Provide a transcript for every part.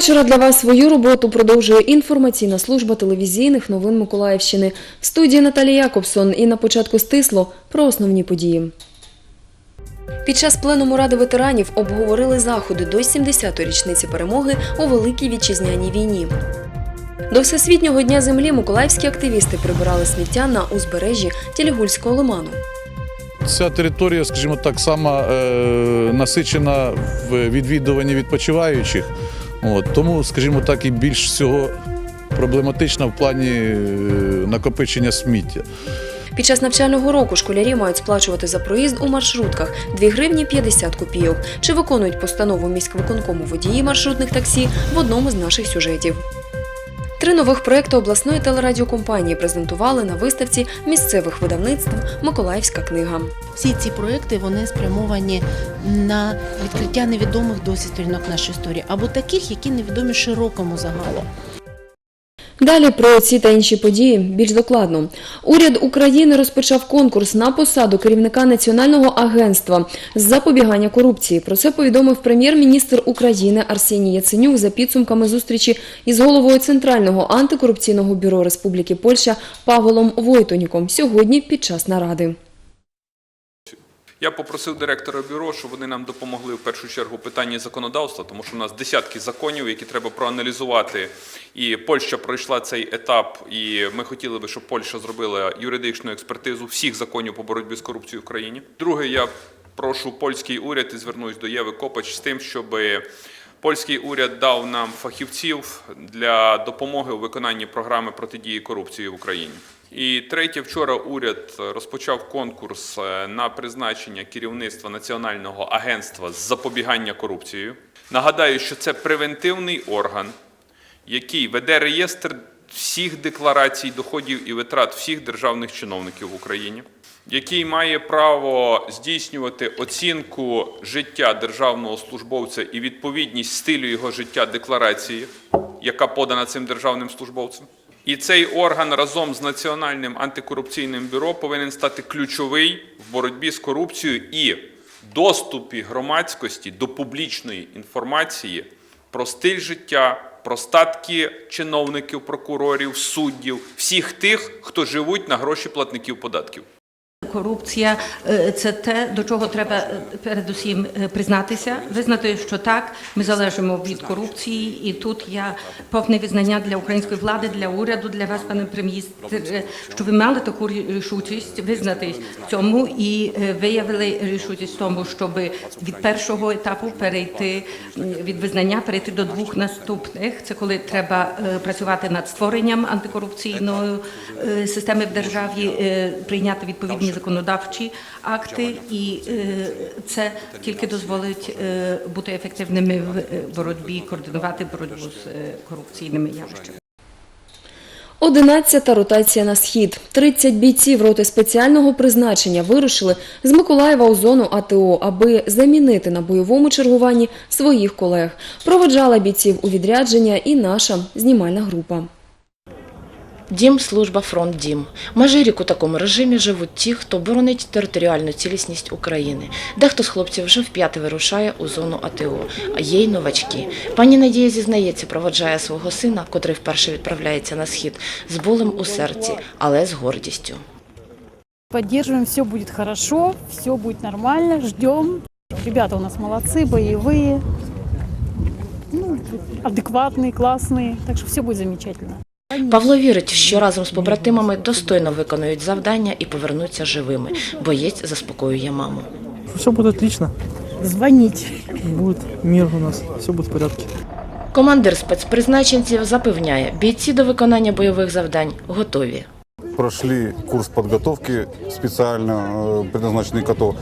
Вечора для вас. Свою роботу продовжує інформаційна служба телевізійних новин Миколаївщини. В студії Наталія Якобсон і на початку стисло про основні події. Під час пленуму Ради ветеранів обговорили заходи до 70-ї річниці перемоги у Великій Вітчизняній війні. До Всесвітнього дня землі миколаївські активісти прибирали сміття на узбережжі Тілігульського лиману. Ця територія, скажімо так, сама е, насичена в відвідуванні відпочиваючих. От, тому, скажімо так, і більш всього проблематична в плані е, накопичення сміття. Під час навчального року школярі мають сплачувати за проїзд у маршрутках 2 гривні 50 копійок. Чи виконують постанову міськвиконкому водії маршрутних таксі в одному з наших сюжетів. Три нових проекти обласної телерадіокомпанії презентували на виставці місцевих видавництв Миколаївська книга. Всі ці проекти вони спрямовані на відкриття невідомих досі сторінок нашої історії, або таких, які невідомі широкому загалу. Далі про ці та інші події більш докладно. Уряд України розпочав конкурс на посаду керівника Національного агентства з запобігання корупції. Про це повідомив прем'єр-міністр України Арсеній Яценюк за підсумками зустрічі із головою Центрального антикорупційного бюро Республіки Польща Павлом Войтоніком сьогодні під час наради. Я попросив директора бюро, щоб вони нам допомогли в першу чергу в питанні законодавства, тому що в нас десятки законів, які треба проаналізувати. І Польща пройшла цей етап, і ми хотіли би, щоб Польща зробила юридичну експертизу всіх законів по боротьбі з корупцією в Україні. Друге, я прошу польський уряд і звернусь до Єви Копач з тим, щоб польський уряд дав нам фахівців для допомоги у виконанні програми протидії корупції в Україні. І третє, вчора уряд розпочав конкурс е, на призначення керівництва Національного агентства з запобігання корупцією. Нагадаю, що це превентивний орган, який веде реєстр всіх декларацій доходів і витрат всіх державних чиновників в Україні, який має право здійснювати оцінку життя державного службовця і відповідність стилю його життя декларації, яка подана цим державним службовцем. І цей орган разом з Національним антикорупційним бюро повинен стати ключовий в боротьбі з корупцією і доступі громадськості до публічної інформації про стиль життя, про статки чиновників, прокурорів, суддів, всіх тих, хто живуть на гроші платників податків. Корупція е, це те, до чого треба е, передусім е, признатися, визнати, що так, ми залежимо від корупції, і тут я повне визнання для української влади, для уряду, для вас, пане прем'єр, що ви мали таку рішучість визнати в цьому і виявили рішучість в тому, щоб від першого етапу перейти від визнання, перейти до двох наступних. Це коли треба працювати над створенням антикорупційної системи в державі, прийняти відповідні законодавчі акти, і е, це тільки дозволить е, бути ефективними в е, боротьбі, координувати боротьбу з корупційними явищами. Одинадцята ротація на схід. 30 бійців роти спеціального призначення вирушили з Миколаєва у зону АТО, аби замінити на бойовому чергуванні своїх колег. Проводжала бійців у відрядження і наша знімальна група. Дім, служба, фронт, дім. Майже рік у такому режимі живуть ті, хто боронить територіальну цілісність України. Дехто з хлопців вже вп'яте вирушає у зону АТО, а є й новачки. Пані Надія зізнається, проводжає свого сина, котрий вперше відправляється на схід, з болем у серці, але з гордістю. Поддерживаем, все будет хорошо, все будет нормально, ждем. Ребята у нас молодцы, боевые, ну, адекватные, классные, так что все будет замечательно. Павло вірить, що разом з побратимами достойно виконують завдання і повернуться живими. Боєць заспокоює маму. Все будет отлично. Звонить. Будет мир у нас. Все будет в порядке. Командир спецпризначенців запевняє, бійці до виконання бойових завдань готові. прошли курс подготовки специально э, предназначенный КАТО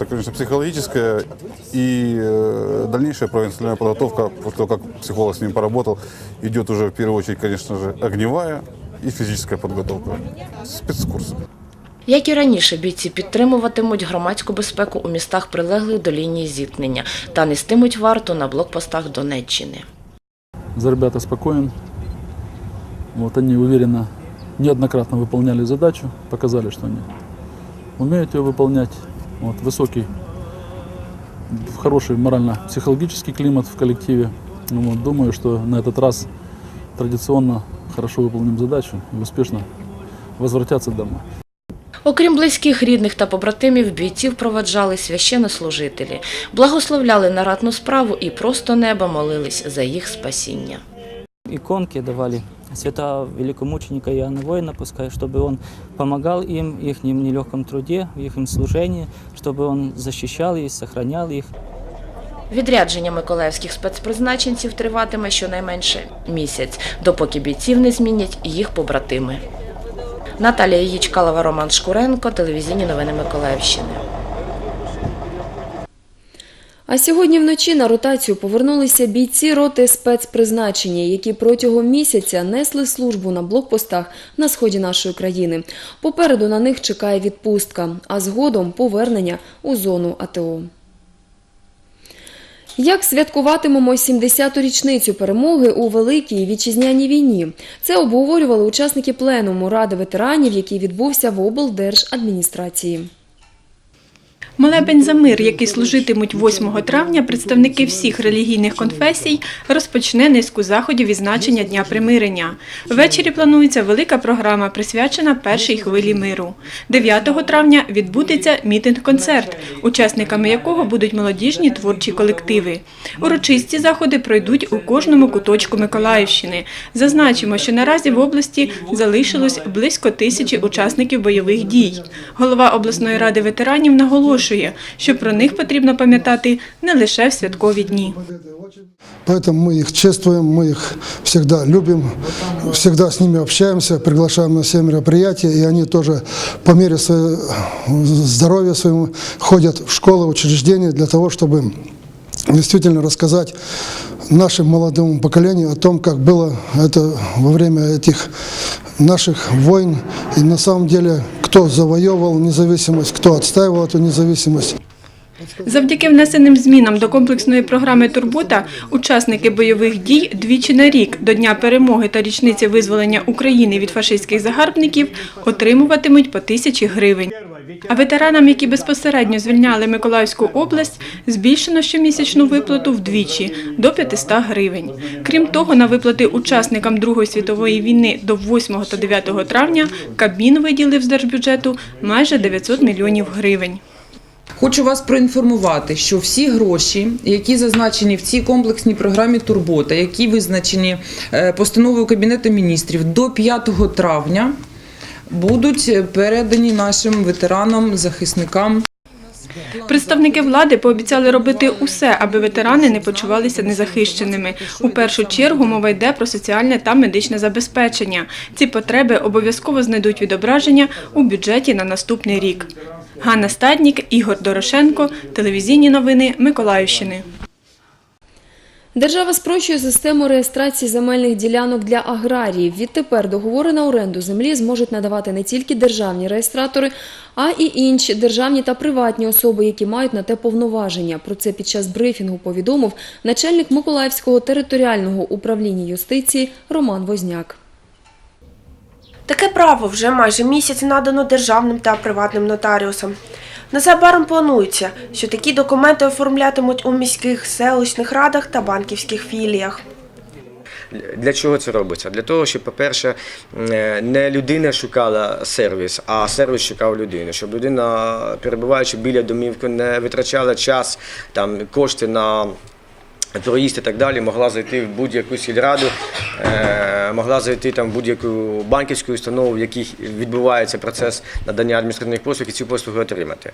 Это, конечно, психологическая и э, дальнейшая профессиональная подготовка, после того, как психолог с ним поработал, идет уже в первую очередь, конечно же, огневая и физическая подготовка. Спецкурсы. Як і раніше, бійці підтримуватимуть громадську безпеку у містах, прилеглих до лінії зіткнення, та нестимуть варту на блокпостах Донеччини. За ребята спокоен. Вот они уверенно неоднократно выполняли задачу, показали, что они умеют ее выполнять. Вот, высокий, хороший морально-психологический климат в коллективе. Ну, вот, думаю, что на этот раз традиционно хорошо выполним задачу и успешно возвратятся домой. Окрім близьких, рідних та побратимів, бійців проваджали священнослужителі, благословляли на ратну справу і просто неба молились за їх спасіння. иконки давали святого великомученика Иоанна Воина, пускай, чтобы он помогал им их нелегком труде, в их служении, чтобы он защищал их, сохранял их. Відрядження миколаївських спецпризначенців триватиме щонайменше місяць, допоки бійців не змінять їх побратими. Наталія Їчкалова, Роман Шкуренко, телевізійні новини Миколаївщини. А сьогодні вночі на ротацію повернулися бійці роти спецпризначення, які протягом місяця несли службу на блокпостах на сході нашої країни. Попереду на них чекає відпустка, а згодом повернення у зону АТО. Як святкуватимемо 70-ту річницю перемоги у Великій вітчизняній війні? Це обговорювали учасники пленуму Ради ветеранів, який відбувся в облдержадміністрації. Молебень за мир, який служитимуть 8 травня, представники всіх релігійних конфесій, розпочне низку заходів відзначення Дня примирення. Ввечері планується велика програма, присвячена першій хвилі миру. 9 травня відбудеться мітинг-концерт, учасниками якого будуть молодіжні творчі колективи. Урочисті заходи пройдуть у кожному куточку Миколаївщини. Зазначимо, що наразі в області залишилось близько тисячі учасників бойових дій. Голова обласної ради ветеранів наголошує, що про них потрібно пам'ятати не лише в святкові дні. Поэтому мы их чествуем, мы их всегда любим, всегда с ними общаемся, приглашаем на все мероприятия, и они тоже по мере своего здоровья своему ходят в школы, учреждения для того, чтобы действительно рассказать нашему молодому поколению о том, как было это во время этих наших войн, и на самом деле, кто завоевывал независимость, кто отстаивал эту независимость. Завдяки внесеним змінам до комплексної програми Турбота учасники бойових дій двічі на рік до Дня перемоги та річниці визволення України від фашистських загарбників отримуватимуть по тисячі гривень. А ветеранам, які безпосередньо звільняли Миколаївську область, збільшено щомісячну виплату вдвічі до 500 гривень. Крім того, на виплати учасникам Другої світової війни до 8 та 9 травня Кабмін виділив з держбюджету майже 900 мільйонів гривень. Хочу вас проінформувати, що всі гроші, які зазначені в цій комплексній програмі Турбота, які визначені е, постановою Кабінету міністрів до 5 травня, будуть передані нашим ветеранам, захисникам. Представники влади пообіцяли робити усе, аби ветерани не почувалися незахищеними. У першу чергу мова йде про соціальне та медичне забезпечення. Ці потреби обов'язково знайдуть відображення у бюджеті на наступний рік. Ганна Стаднік, Ігор Дорошенко, телевізійні новини Миколаївщини. Держава спрощує систему реєстрації земельних ділянок для аграріїв. Відтепер договори на оренду землі зможуть надавати не тільки державні реєстратори, а й інші державні та приватні особи, які мають на те повноваження. Про це під час брифінгу повідомив начальник Миколаївського територіального управління юстиції Роман Возняк. Таке право вже майже місяць надано державним та приватним нотаріусам. Незабаром планується, що такі документи оформлятимуть у міських селищних радах та банківських філіях. Для чого це робиться? Для того, щоб, по-перше, не людина шукала сервіс, а сервіс шукав людину. Щоб людина, перебуваючи біля домівки, не витрачала час, там, кошти на проїзд і так далі, могла зайти в будь-яку сільраду, е, могла зайти там в будь-яку банківську установу, в якій відбувається процес надання адміністративних послуг і ці послуги отримати.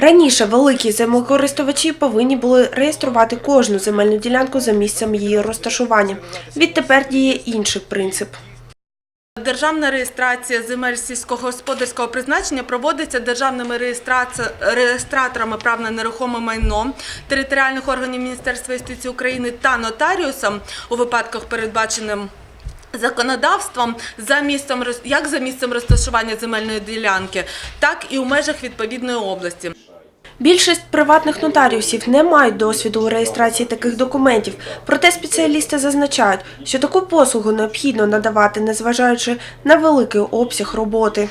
Раніше великі землекористувачі повинні були реєструвати кожну земельну ділянку за місцем її розташування. Відтепер діє інший принцип. Державна реєстрація земель сільськогосподарського призначення проводиться державними реєстраторами прав на нерухоме майно територіальних органів Міністерства юстиції України та нотаріусом у випадках, передбаченим законодавством, за місцем як за місцем розташування земельної ділянки, так і у межах відповідної області. Більшість приватних нотаріусів не мають досвіду у реєстрації таких документів, проте спеціалісти зазначають, що таку послугу необхідно надавати, незважаючи на великий обсяг роботи.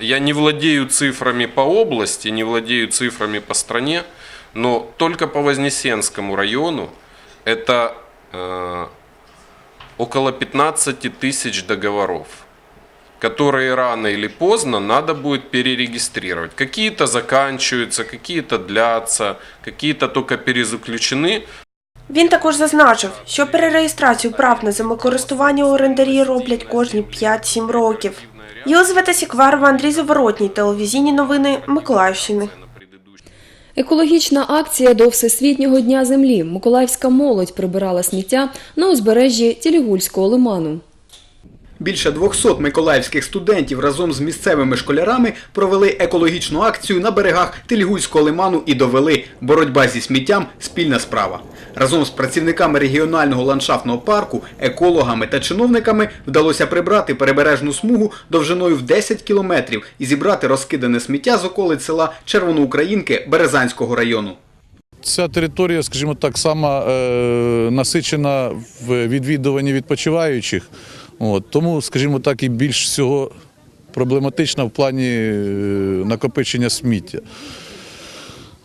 Я не владею цифрами по области, не владею цифрами по стране, но только по Вознесенскому району это э, около 15 тысяч договоров, которые рано или поздно надо будет перерегистрировать. Какие-то заканчиваются, какие-то длятся, какие-то только перезаключены. Він також зазначив, що перереєстрацію прав на землекористування орендарі роблять кожні 5-7 років. Єлизавета Сікварова, Андрій Заворотній, телевізійні новини Миколаївщини. Екологічна акція до Всесвітнього дня землі. Миколаївська молодь прибирала сміття на узбережжі Тілігульського лиману. Більше 200 миколаївських студентів разом з місцевими школярами провели екологічну акцію на берегах Тельгульського лиману і довели боротьба зі сміттям спільна справа. Разом з працівниками регіонального ландшафтного парку, екологами та чиновниками вдалося прибрати перебережну смугу довжиною в 10 кілометрів і зібрати розкидане сміття з околиць села Червоноукраїнки Березанського району. Ця територія, скажімо так, сама е, насичена в відвідуванні відпочиваючих. От, тому, скажімо так, і більш всього проблематична в плані е, накопичення сміття.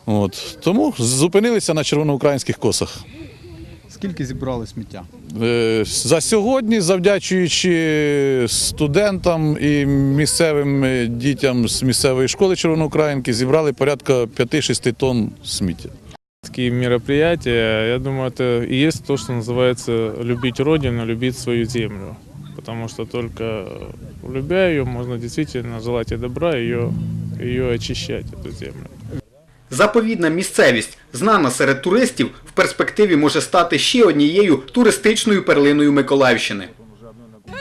От, тому зупинилися на червоноукраїнських косах. Скільки зібрали сміття? Е, За сьогодні, завдячуючи студентам і місцевим е, дітям з місцевої школи Червоноукраїнки, зібрали порядка 5-6 тонн сміття. Такие мероприятия, я думаю, это и есть то, что называется любить родину, любить свою землю. Потому что только любя ее, можно действительно желать ей добра, ее, ее очищать, эту землю. Заповідна місцевість, знана серед туристів, в перспективі може стати ще однією туристичною перлиною Миколаївщини.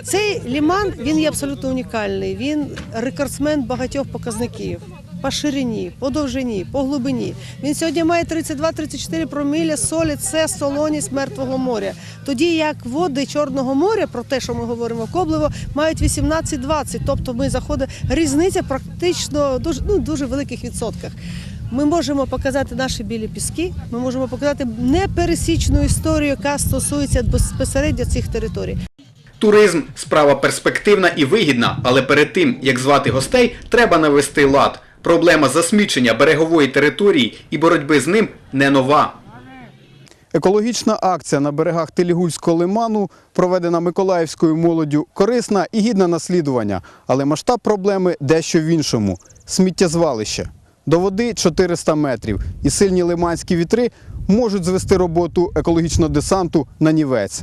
Цей ліман він є абсолютно унікальний. Він рекордсмен багатьох показників. По ширині, по довжині, по глибині. Він сьогодні має 32-34 проміля солі, це солоність мертвого моря. Тоді як води Чорного моря, про те, що ми говоримо Коблево, мають 18-20. Тобто ми заходимо, різниця практично дуже, ну, дуже великих відсотках. Ми можемо показати наші білі піски, ми можемо показати непересічну історію, яка стосується безпосередньо цих територій. Туризм справа перспективна і вигідна, але перед тим, як звати гостей, треба навести лад. Проблема засмічення берегової території і боротьби з ним не нова. Екологічна акція на берегах Телігульського лиману, проведена миколаївською молоддю, корисна і гідна наслідування. Але масштаб проблеми дещо в іншому сміттєзвалище. До води 400 метрів, і сильні лиманські вітри можуть звести роботу екологічного десанту на нівець.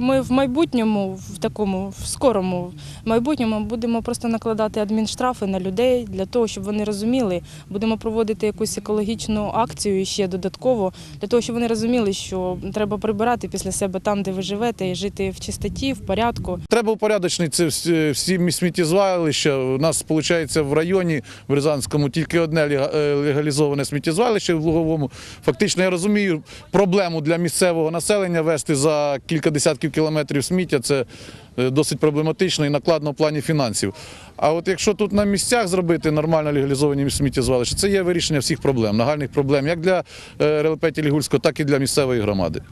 Ми в майбутньому, в такому в скорому майбутньому, будемо просто накладати адмінштрафи на людей для того, щоб вони розуміли. Будемо проводити якусь екологічну акцію ще додатково, для того, щоб вони розуміли, що треба прибирати після себе там, де ви живете, і жити в чистоті, в порядку. Треба упорядочити це всі- сміттєзвалища. У нас виходить в районі в Рязанському тільки одне е, легалізоване сміттєзвалище в Луговому. Фактично я розумію проблему для місцевого населення вести за кілька десятків кілометрів сміття. Це е, досить проблематично і накладно в плані фінансів. А от якщо тут на місцях зробити нормально легалізовані сміттєзвалища, це є вирішення всіх проблем, нагальних проблем як для е, РЛП Тілігульського, так і для місцевої громади.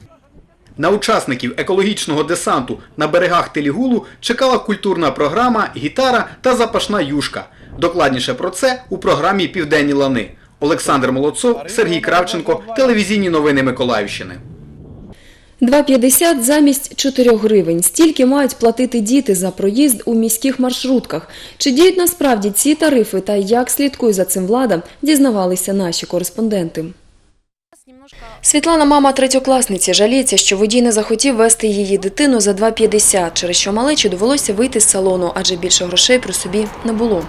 На учасників екологічного десанту на берегах Телігулу чекала культурна програма, гітара та запашна юшка. Докладніше про це у програмі Південні лани. Олександр Молодцов, Сергій Кравченко, телевізійні новини Миколаївщини. 2,50 замість 4 гривень. Стільки мають платити діти за проїзд у міських маршрутках. Чи діють насправді ці тарифи та як слідкує за цим влада, дізнавалися наші кореспонденти. Світлана, мама третьокласниці, жаліється, що водій не захотів вести її дитину за 2,50, через що малечі довелося вийти з салону, адже більше грошей при собі не було.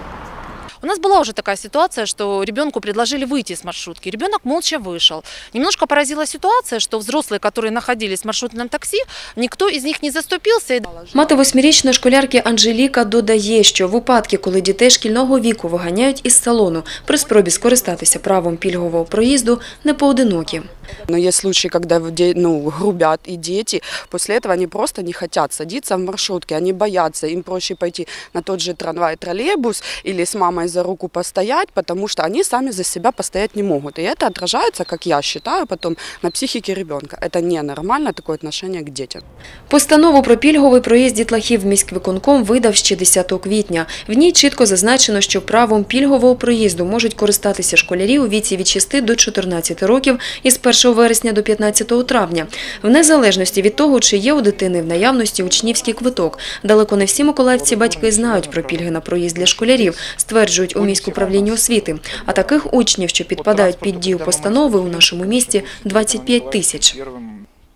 У нас была уже такая ситуация, что ребенку предложили выйти из маршрутки. Ребенок молча вышел. Немножко поразила ситуация, что взрослые, которые находились в маршрутном такси, никто из них не заступился. Мати восьмирічної школярки Анжеліка додає, що випадки, коли дітей шкільного віку виганяють із салону при спробі скористатися правом пільгового проїзду, не поодинокі. Но есть случаи, когда де- ну, грубят и дети, после этого они просто не хотят садиться в маршрутке, они боятся, им проще пойти на тот же трамвай, троллейбус или с мамой, с за руку постоять, потому что они сами за себя постоять не могут. И это отражается, как я считаю, потом на психике ребенка. Это ненормально такое отношение к детям. Постанову про пільговий проїзд дітлахів міськвиконком видав ще 10 квітня. В ній чітко зазначено, що правом пільгового проїзду можуть користатися школярі у віці від 6 до 14 років із 1 вересня до 15 травня. В незалежності від того, чи є у дитини в наявності учнівський квиток. Далеко не всі миколаївці батьки знають про пільги на проїзд для школярів, стверджують у міськуправлінні освіти. А таких учнів, що підпадають під дію постанови, у нашому місті 25 тисяч.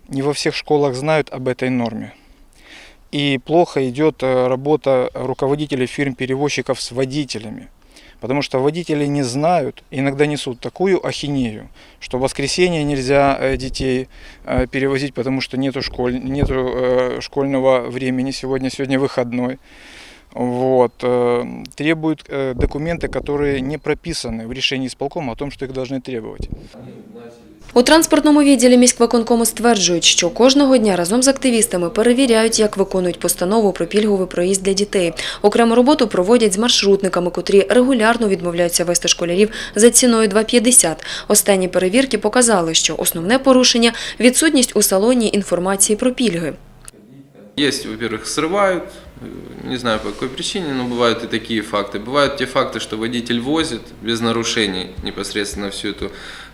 не во всех школах знают об этой норме. И плохо идет э, работа руководителей фирм-перевозчиков с водителями. Потому что водители не знают, иногда несут такую ахинею, что в воскресенье нельзя э, детей э, перевозить, потому что нету, школь, нету э, школьного времени сегодня, сегодня выходной. Вот. э, Требуют э, документы, которые не прописаны в решении исполкома о том, что их должны требовать. У транспортному відділі міськвиконкому стверджують, що кожного дня разом з активістами перевіряють, як виконують постанову про пільговий проїзд для дітей. Окрему роботу проводять з маршрутниками, котрі регулярно відмовляються вести школярів за ціною 2,50. Останні перевірки показали, що основне порушення – відсутність у салоні інформації про пільги. Есть, во-первых, срывают, э, не знаю по какой причине, но бывают и такие факты. Бывают те факты, что водитель возит без нарушений непосредственно всю эту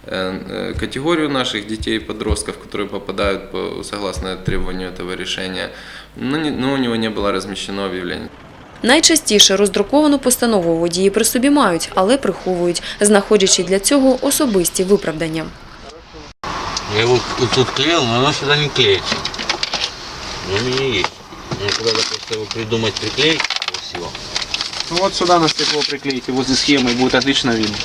э, э, категорию наших детей, подростков, которые попадают по, согласно требованию этого решения, но, не- но у него не было размещено объявление. Найчастіше роздруковану постанову водії при собі мають, але приховують, знаходячи для цього особисті виправдання. Я его вот тут клеил, но оно сюда не клеится. Но у меня есть. Мне надо просто его придумать, приклеить красиво. Ну вот сюда на стекло приклейте, возле схемы, и будет отлично видно.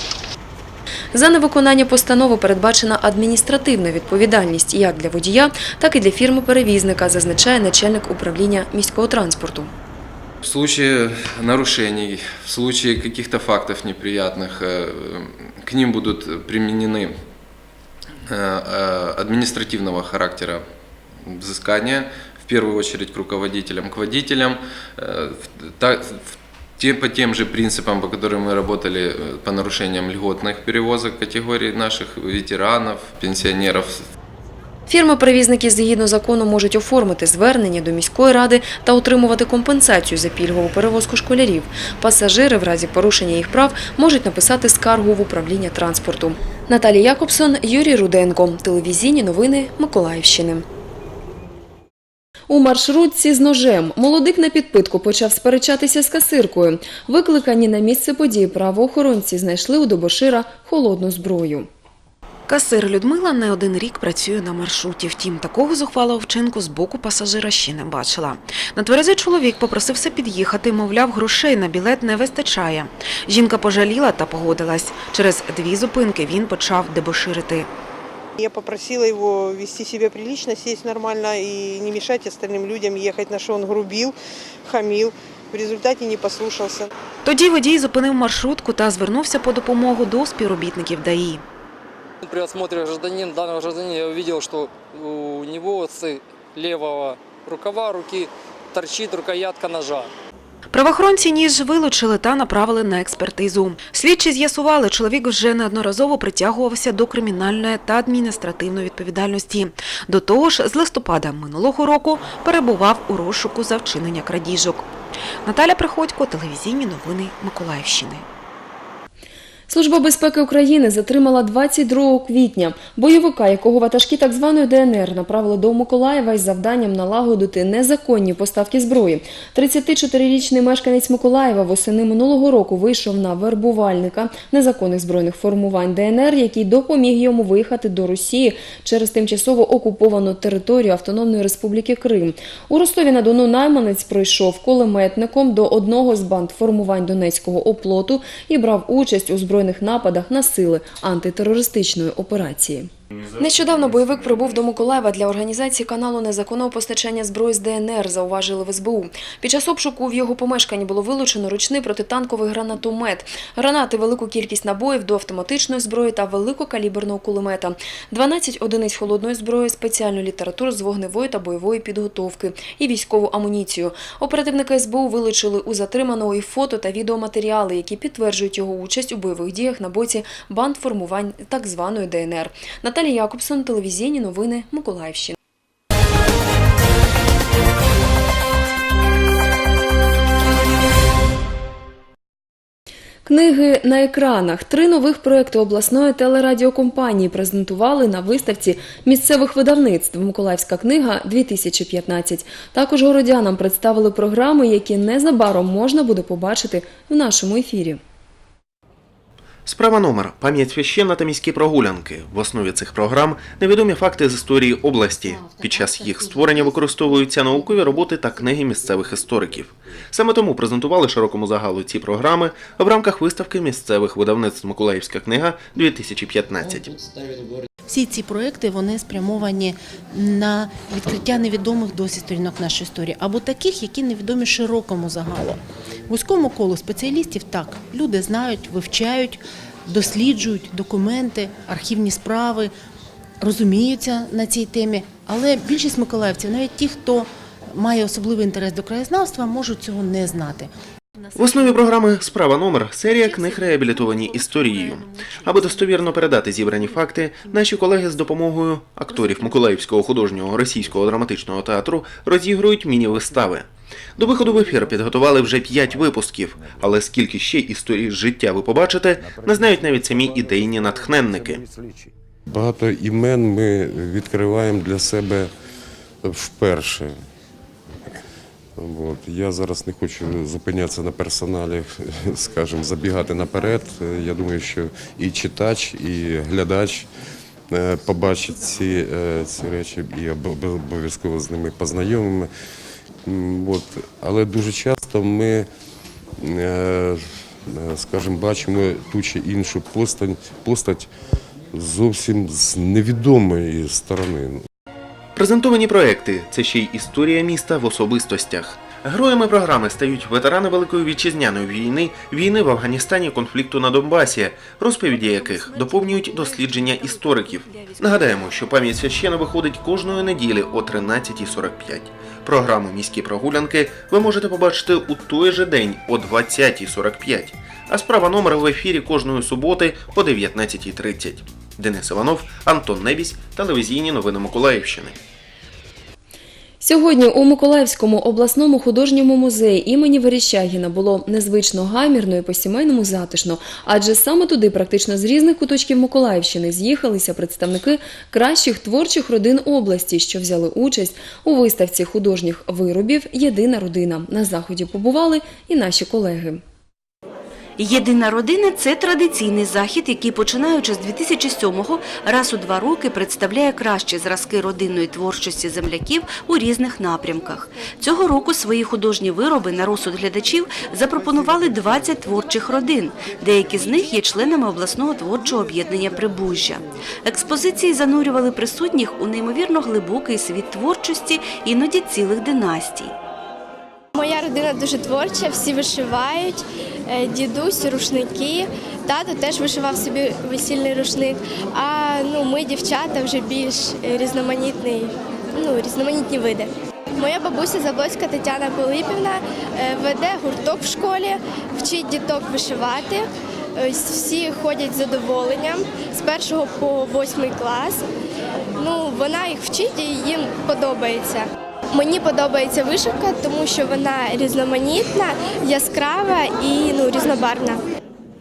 За невиконання постанови передбачена адміністративна відповідальність як для водія, так і для фірми-перевізника, зазначає начальник управління міського транспорту. В случае нарушений, в случае каких-то фактов неприятных, э, к ним будут применены э, э, административного характера взыскания, в первую очередь к руководителям, к водителям, э, в- та- в- те- по тем же принципам, по которым мы работали э, по нарушениям льготных перевозок категорий наших ветеранов, пенсионеров, Фірми-перевізники згідно закону можуть оформити звернення до міської ради та отримувати компенсацію за пільгову перевозку школярів. Пасажири в разі порушення їх прав можуть написати скаргу в управління транспорту. Наталія Якобсон, Юрій Руденко. Телевізійні новини Миколаївщини. У маршрутці з ножем молодик на підпитку почав сперечатися з касиркою. Викликані на місце події правоохоронці знайшли у Добошира холодну зброю. Касир Людмила не один рік працює на маршруті. Втім, такого зухвалого вчинку з боку пасажира ще не бачила. Натверезий чоловік попросився під'їхати, мовляв, грошей на білет не вистачає. Жінка пожаліла та погодилась. Через дві зупинки він почав дебоширити. Я попросила его вести себя прилично, сесть нормально и не мешать остальным людям ехать, на что он грубил, хамил. В результате не послушался. Тоді водій зупинив маршрутку та звернувся по допомогу до співробітників ДАІ. При осмотре гражданин, данного гражданина я увидел, что у него с левого рукава руки торчит рукоятка ножа. Правоохоронці ніж вилучили та направили на експертизу. Слідчі з'ясували, чоловік вже неодноразово притягувався до кримінальної та адміністративної відповідальності. До того ж, з листопада минулого року перебував у розшуку за вчинення крадіжок. Наталя Приходько, телевізійні новини Миколаївщини. Служба безпеки України затримала 22 квітня бойовика, якого ватажки так званої ДНР направили до Миколаєва із завданням налагодити незаконні поставки зброї. 34-річний мешканець Миколаєва восени минулого року вийшов на вербувальника незаконних збройних формувань ДНР, який допоміг йому виїхати до Росії через тимчасово окуповану територію Автономної Республіки Крим. У Ростові на Дону найманець пройшов кулеметником до одного з банд формувань Донецького оплоту і брав участь у збройних нападах на сили антитерористичної операції. Нещодавно бойовик прибув до Миколаєва для організації каналу незаконного постачання зброї з ДНР, зауважили в СБУ. Під час обшуку в його помешканні було вилучено ручний протитанковий гранатомет, гранати, велику кількість набоїв до автоматичної зброї та великокаліберного кулемета, 12 одиниць холодної зброї, спеціальну літературу з вогневої та бойової підготовки і військову амуніцію. Оперативники СБУ вилучили у затриманого і фото та відеоматеріали, які підтверджують його участь у бойових діях на боці банд формувань так званої ДНР. Наталія Якобсон, телевізійні новини Миколаївщини. Книги на екранах. Три нових проекти обласної телерадіокомпанії презентували на виставці місцевих видавництв Миколаївська книга 2015. Також городянам представили програми, які незабаром можна буде побачити в нашому ефірі. Справа номер пам'ять священна та міські прогулянки. В основі цих програм невідомі факти з історії області. Під час їх створення використовуються наукові роботи та книги місцевих істориків. Саме тому презентували широкому загалу ці програми в рамках виставки місцевих видавництв Миколаївська книга 2015. Всі ці проекти вони спрямовані на відкриття невідомих досі сторінок нашої історії, або таких, які невідомі широкому загалу. Вузькому колу спеціалістів так люди знають, вивчають, досліджують документи, архівні справи, розуміються на цій темі. Але більшість миколаївців, навіть ті, хто має особливий інтерес до краєзнавства, можуть цього не знати. В основі програми Справа номер серія книг реабілітовані історією. Аби достовірно передати зібрані факти, наші колеги з допомогою акторів Миколаївського художнього російського драматичного театру розігрують міні-вистави. До виходу в ефір підготували вже п'ять випусків, але скільки ще історій з життя ви побачите, не знають навіть самі ідейні натхненники. Багато імен ми відкриваємо для себе вперше. От. Я зараз не хочу зупинятися на персоналі, скажімо, забігати наперед. Я думаю, що і читач, і глядач е, побачить ці, е, ці речі і обов'язково з ними познайомимо. От. Але дуже часто ми, е, скажімо, бачимо ту чи іншу постать, постать зовсім з невідомої сторони. Презентовані проекти це ще й історія міста в особистостях. Героями програми стають ветерани Великої вітчизняної війни, війни в Афганістані, конфлікту на Донбасі, розповіді яких доповнюють дослідження істориків. Нагадаємо, що пам'ять священа виходить кожної неділі о 13.45. Програму Міські прогулянки ви можете побачити у той же день о 20.45. А справа номер в ефірі кожної суботи о 19.30. Денис Іванов, Антон Небісь, телевізійні новини Миколаївщини. Сьогодні у Миколаївському обласному художньому музеї імені Верещагіна було незвично гамірно і по-сімейному затишно, адже саме туди практично з різних куточків Миколаївщини з'їхалися представники кращих творчих родин області, що взяли участь у виставці художніх виробів Єдина родина. На заході побували і наші колеги. Єдина родина це традиційний захід, який, починаючи з 2007-го, раз у два роки представляє кращі зразки родинної творчості земляків у різних напрямках. Цього року свої художні вироби на розсуд глядачів запропонували 20 творчих родин. Деякі з них є членами обласного творчого об'єднання Прибужжя. Експозиції занурювали присутніх у неймовірно глибокий світ творчості, іноді цілих династій. Моя родина дуже творча, всі вишивають. Е, Дідусь, рушники. Тато теж вишивав собі весільний рушник. А ну, ми, дівчата, вже більш е, різноманітний, ну, різноманітні види. Моя бабуся Заблоцька Тетяна Пилипівна е, веде гурток в школі, вчить діток вишивати. Ось Всі ходять з задоволенням з першого по восьмий клас. Ну, вона їх вчить і їм подобається. Мені подобається вишивка, тому що вона різноманітна, яскрава і ну, різнобарвна.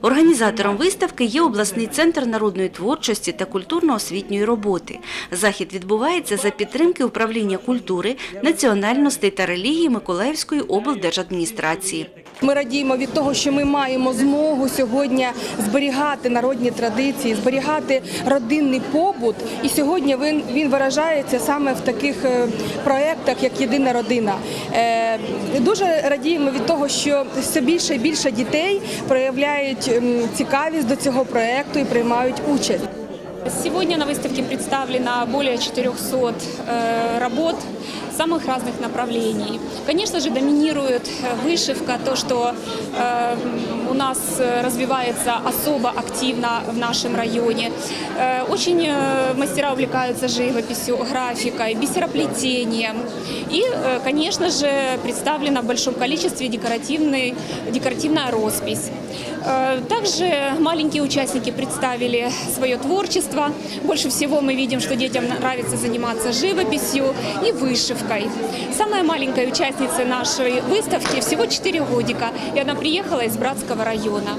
Організатором виставки є обласний центр народної творчості та культурно-освітньої роботи. Захід відбувається за підтримки управління культури, національностей та релігії Миколаївської облдержадміністрації. Ми радіємо від того, що ми маємо змогу сьогодні зберігати народні традиції, зберігати родинний побут. І сьогодні він, він виражається саме в таких е, проєктах, як Єдина родина. Е, Дуже радіємо від того, що все більше і більше дітей проявляють цікавість до цього проєкту і приймають участь. Сегодня на выставке представлено более 400 э, работ самых разных направлений. Конечно же, доминирует э, вышивка, то, что э, у нас э, развивается особо активно в нашем районе. Э, очень э, мастера увлекаются живописью, графикой, бисероплетением. И, э, конечно же, представлена в большом количестве декоративный, декоративная роспись. Э, Также маленькие участники представили свое творчество. Больше всего мы видим, что детям нравится заниматься живописью и вышивкой. Самая маленькая участница нашей выставки всего 4 годика, и она приехала из Братского района.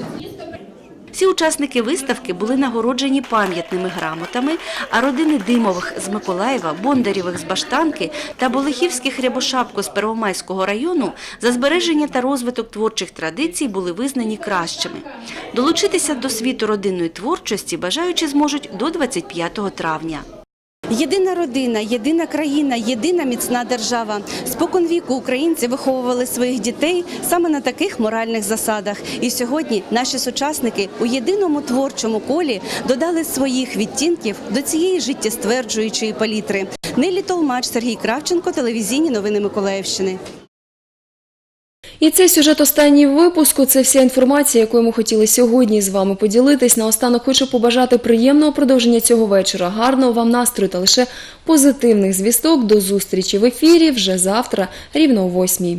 Всі учасники виставки були нагороджені пам'ятними грамотами, а родини Димових з Миколаєва, Бондарєвих з Баштанки та Болихівських Рябошапко з Первомайського району за збереження та розвиток творчих традицій були визнані кращими. Долучитися до світу родинної творчості бажаючі зможуть до 25 травня. Єдина родина, єдина країна, єдина міцна держава. Спокон віку українці виховували своїх дітей саме на таких моральних засадах. І сьогодні наші сучасники у єдиному творчому колі додали своїх відтінків до цієї життєстверджуючої палітри. Нелі Толмач, Сергій Кравченко, телевізійні новини Миколаївщини. І цей сюжет останній випуску. Це вся інформація, якою ми хотіли сьогодні з вами поділитись. Наостанок хочу побажати приємного продовження цього вечора, гарного вам настрою та лише позитивних звісток. До зустрічі в ефірі вже завтра, рівно о восьмій.